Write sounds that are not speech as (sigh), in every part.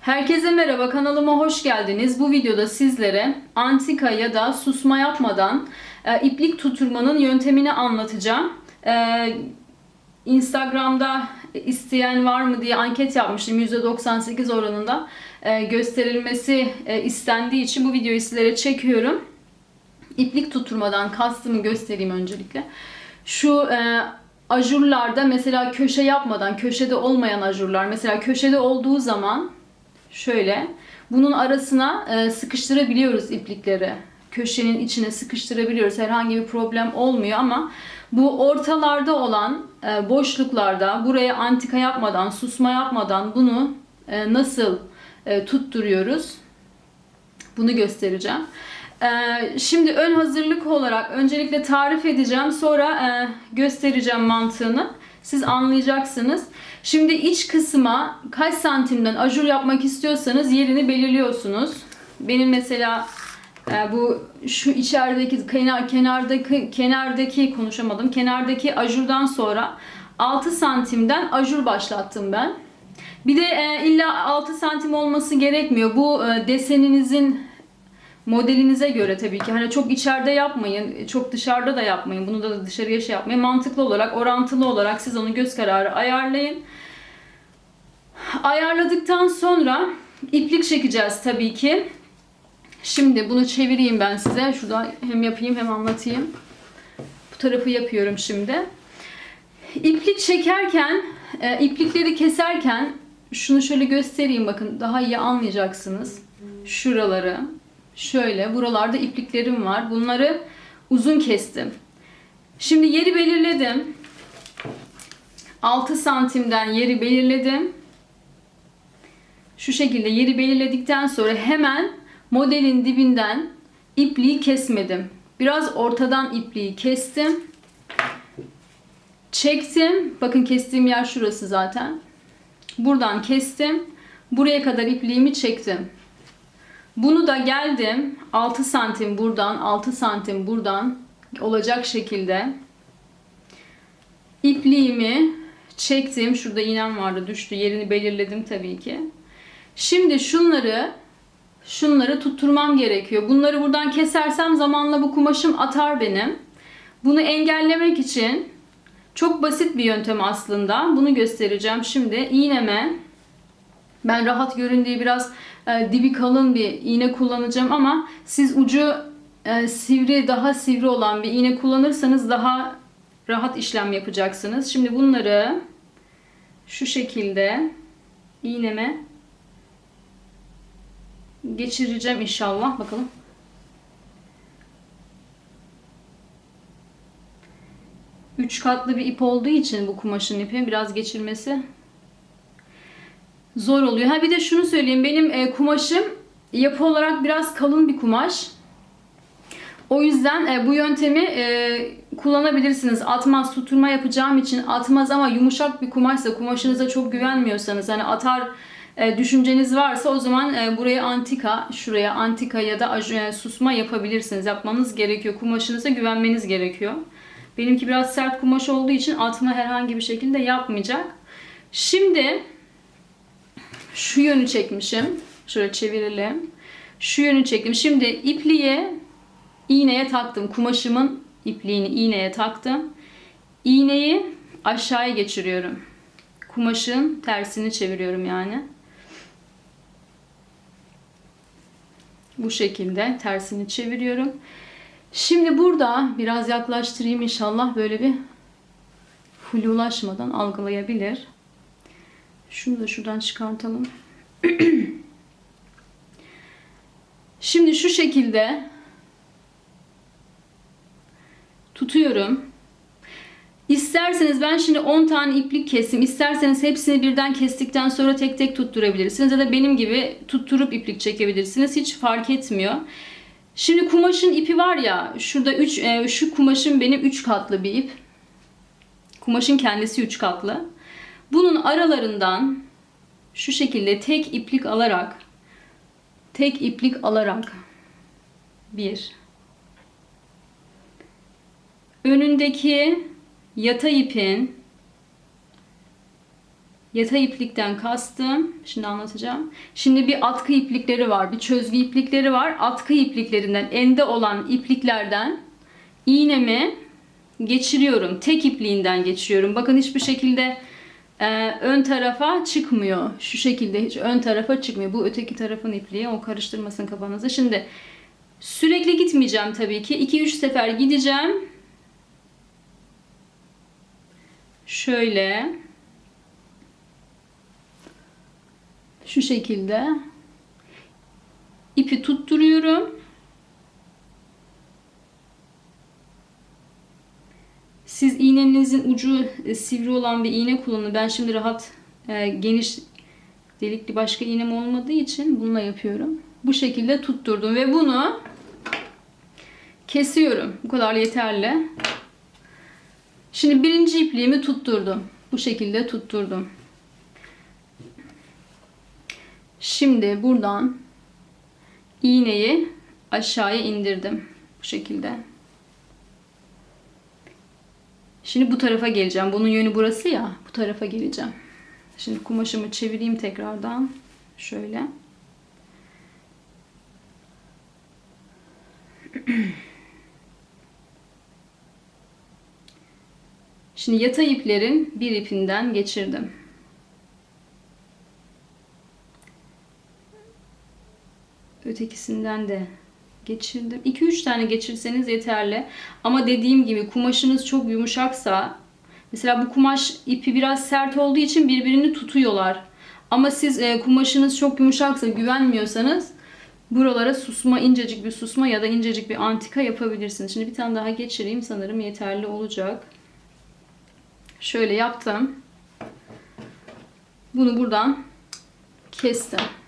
Herkese merhaba kanalıma hoş geldiniz. Bu videoda sizlere antika ya da susma yapmadan e, iplik tutturmanın yöntemini anlatacağım. E, Instagram'da isteyen var mı diye anket yapmıştım. %98 oranında e, gösterilmesi e, istendiği için bu videoyu sizlere çekiyorum. İplik tutturmadan kastımı göstereyim öncelikle. Şu e, ajurlarda mesela köşe yapmadan, köşede olmayan ajurlar mesela köşede olduğu zaman şöyle bunun arasına e, sıkıştırabiliyoruz iplikleri. Köşenin içine sıkıştırabiliyoruz. Herhangi bir problem olmuyor ama bu ortalarda olan e, boşluklarda buraya antika yapmadan, susma yapmadan bunu e, nasıl tutturuyoruz? Bunu göstereceğim. Şimdi ön hazırlık olarak öncelikle tarif edeceğim. Sonra göstereceğim mantığını. Siz anlayacaksınız. Şimdi iç kısma kaç santimden ajur yapmak istiyorsanız yerini belirliyorsunuz. Benim mesela e, bu şu içerideki kenar kenardaki kenardaki konuşamadım. Kenardaki ajurdan sonra 6 santimden ajur başlattım ben. Bir de e, illa 6 santim olması gerekmiyor. Bu e, deseninizin modelinize göre tabii ki. Hani çok içeride yapmayın, çok dışarıda da yapmayın. Bunu da dışarıya şey yapmayın. Mantıklı olarak, orantılı olarak siz onu göz kararı ayarlayın. Ayarladıktan sonra iplik çekeceğiz tabii ki. Şimdi bunu çevireyim ben size. Şurada hem yapayım hem anlatayım. Bu tarafı yapıyorum şimdi. İplik çekerken, e, iplikleri keserken şunu şöyle göstereyim bakın daha iyi anlayacaksınız. Şuraları şöyle buralarda ipliklerim var. Bunları uzun kestim. Şimdi yeri belirledim. 6 santimden yeri belirledim. Şu şekilde yeri belirledikten sonra hemen modelin dibinden ipliği kesmedim. Biraz ortadan ipliği kestim. Çektim. Bakın kestiğim yer şurası zaten. Buradan kestim. Buraya kadar ipliğimi çektim. Bunu da geldim 6 santim buradan 6 santim buradan olacak şekilde ipliğimi çektim. Şurada iğnem vardı düştü. Yerini belirledim tabii ki. Şimdi şunları şunları tutturmam gerekiyor. Bunları buradan kesersem zamanla bu kumaşım atar benim. Bunu engellemek için çok basit bir yöntem aslında. Bunu göstereceğim. Şimdi iğneme ben rahat görün diye biraz e, dibi kalın bir iğne kullanacağım ama siz ucu e, sivri, daha sivri olan bir iğne kullanırsanız daha rahat işlem yapacaksınız. Şimdi bunları şu şekilde iğneme geçireceğim inşallah. Bakalım. Üç katlı bir ip olduğu için bu kumaşın ipi biraz geçirmesi zor oluyor. Ha bir de şunu söyleyeyim. Benim e, kumaşım yapı olarak biraz kalın bir kumaş. O yüzden e, bu yöntemi e, kullanabilirsiniz. Atmaz tutturma yapacağım için atmaz ama yumuşak bir kumaşsa kumaşınıza çok güvenmiyorsanız hani atar e, düşünceniz varsa o zaman e, buraya antika, şuraya antika ya da e, susma yapabilirsiniz. Yapmanız gerekiyor. Kumaşınıza güvenmeniz gerekiyor. Benimki biraz sert kumaş olduğu için atma herhangi bir şekilde yapmayacak. Şimdi şu yönü çekmişim. Şöyle çevirelim. Şu yönü çektim. Şimdi ipliğe iğneye taktım. Kumaşımın ipliğini iğneye taktım. İğneyi aşağıya geçiriyorum. Kumaşın tersini çeviriyorum yani. Bu şekilde tersini çeviriyorum. Şimdi burada biraz yaklaştırayım inşallah böyle bir flulaşmadan algılayabilir. Şunu da şuradan çıkartalım. (clears throat) Şimdi şu şekilde tutuyorum. İsterseniz ben şimdi 10 tane iplik kestim. İsterseniz hepsini birden kestikten sonra tek tek tutturabilirsiniz. Ya da benim gibi tutturup iplik çekebilirsiniz. Hiç fark etmiyor. Şimdi kumaşın ipi var ya. Şurada 3 e, şu kumaşın benim 3 katlı bir ip. Kumaşın kendisi 3 katlı. Bunun aralarından şu şekilde tek iplik alarak tek iplik alarak bir önündeki yatay ipin Yatay iplikten kastım. Şimdi anlatacağım. Şimdi bir atkı iplikleri var. Bir çözgü iplikleri var. Atkı ipliklerinden ende olan ipliklerden iğnemi geçiriyorum. Tek ipliğinden geçiriyorum. Bakın hiçbir şekilde e, ön tarafa çıkmıyor. Şu şekilde hiç ön tarafa çıkmıyor. Bu öteki tarafın ipliği. O karıştırmasın kafanızı. Şimdi sürekli gitmeyeceğim tabii ki. 2-3 sefer gideceğim. Şöyle. Şu şekilde. ipi tutturuyorum. Siz iğnenizin ucu e, sivri olan bir iğne kullanın. Ben şimdi rahat e, geniş delikli başka iğnem olmadığı için bununla yapıyorum. Bu şekilde tutturdum ve bunu kesiyorum. Bu kadar yeterli. Şimdi birinci ipliğimi tutturdum. Bu şekilde tutturdum. Şimdi buradan iğneyi aşağıya indirdim. Bu şekilde. Şimdi bu tarafa geleceğim. Bunun yönü burası ya. Bu tarafa geleceğim. Şimdi kumaşımı çevireyim tekrardan. Şöyle. Şimdi yatay iplerin bir ipinden geçirdim. Ötekisinden de geçirdim. 2-3 tane geçirseniz yeterli. Ama dediğim gibi kumaşınız çok yumuşaksa mesela bu kumaş ipi biraz sert olduğu için birbirini tutuyorlar. Ama siz e, kumaşınız çok yumuşaksa güvenmiyorsanız buralara susma incecik bir susma ya da incecik bir antika yapabilirsiniz. Şimdi bir tane daha geçireyim sanırım yeterli olacak. Şöyle yaptım. Bunu buradan kestim.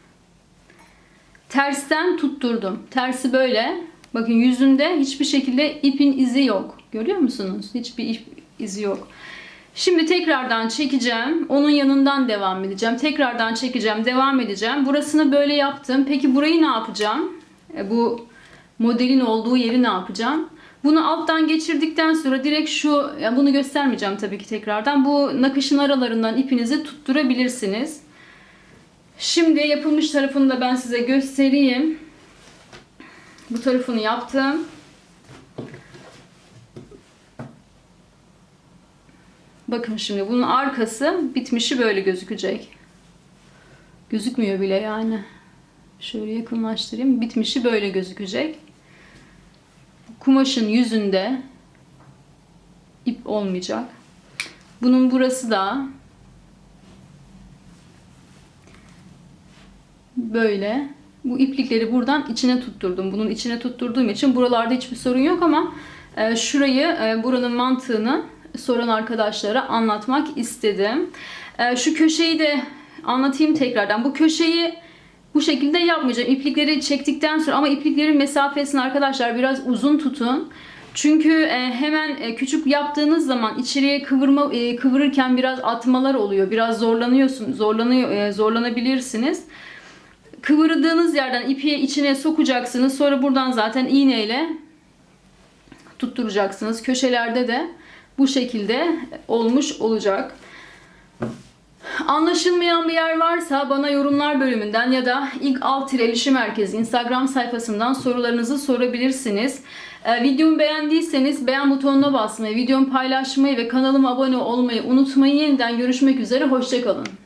Tersten tutturdum. Tersi böyle. Bakın yüzünde hiçbir şekilde ipin izi yok. Görüyor musunuz? Hiçbir ip izi yok. Şimdi tekrardan çekeceğim. Onun yanından devam edeceğim. Tekrardan çekeceğim. Devam edeceğim. Burasını böyle yaptım. Peki burayı ne yapacağım? E, bu modelin olduğu yeri ne yapacağım? Bunu alttan geçirdikten sonra direkt şu, bunu göstermeyeceğim tabii ki tekrardan. Bu nakışın aralarından ipinizi tutturabilirsiniz. Şimdi yapılmış tarafını da ben size göstereyim. Bu tarafını yaptım. Bakın şimdi bunun arkası bitmişi böyle gözükecek. Gözükmüyor bile yani. Şöyle yakınlaştırayım. Bitmişi böyle gözükecek. Kumaşın yüzünde ip olmayacak. Bunun burası da böyle. Bu iplikleri buradan içine tutturdum. Bunun içine tutturduğum için buralarda hiçbir sorun yok ama e, şurayı, e, buranın mantığını soran arkadaşlara anlatmak istedim. E, şu köşeyi de anlatayım tekrardan. Bu köşeyi bu şekilde yapmayacağım. İplikleri çektikten sonra ama ipliklerin mesafesini arkadaşlar biraz uzun tutun. Çünkü e, hemen e, küçük yaptığınız zaman içeriye kıvırma e, kıvırırken biraz atmalar oluyor. Biraz zorlanıyorsun, zorlanıyor, zorlanabilirsiniz. Kıvırdığınız yerden ipi içine sokacaksınız. Sonra buradan zaten iğneyle tutturacaksınız. Köşelerde de bu şekilde olmuş olacak. Anlaşılmayan bir yer varsa bana yorumlar bölümünden ya da ilk alt tirelişi merkezi Instagram sayfasından sorularınızı sorabilirsiniz. Ee, videomu beğendiyseniz beğen butonuna basmayı, videomu paylaşmayı ve kanalıma abone olmayı unutmayın. Yeniden görüşmek üzere, hoşçakalın.